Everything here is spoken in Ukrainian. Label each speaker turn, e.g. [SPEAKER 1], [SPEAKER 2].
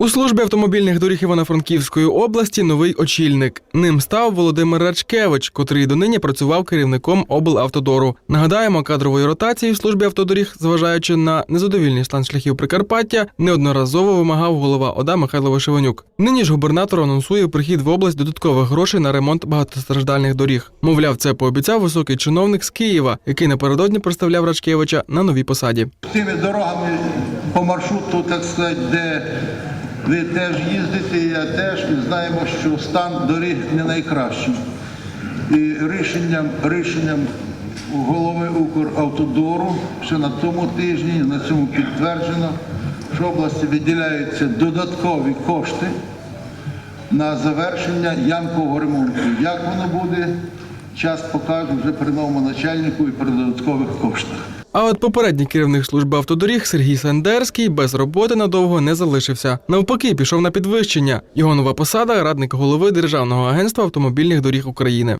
[SPEAKER 1] У службі автомобільних доріг Івано-Франківської області новий очільник. Ним став Володимир Рачкевич, котрий донині працював керівником облавтодору. Нагадаємо, кадрової ротації в службі автодоріг, зважаючи на незадовільний стан шляхів Прикарпаття, неодноразово вимагав голова ОДА Михайло Вишиванюк. Нині ж губернатор анонсує прихід в область додаткових грошей на ремонт багатостраждальних доріг. Мовляв, це пообіцяв високий чиновник з Києва, який напередодні представляв Рачкевича на новій посаді.
[SPEAKER 2] тими дорогами по маршруту, так сказати, де ви теж їздите, я теж, і знаємо, що стан доріг не найкращий. І рішенням, рішенням голови Укравтодору ще на цьому тижні, на цьому підтверджено, що області виділяються додаткові кошти на завершення ямкового ремонту. Як воно буде, час покаже вже при новому начальнику і при додаткових коштах.
[SPEAKER 1] А от попередній керівник служби автодоріг Сергій Сандерський без роботи надовго не залишився. Навпаки, пішов на підвищення. Його нова посада радник голови Державного агентства автомобільних доріг України.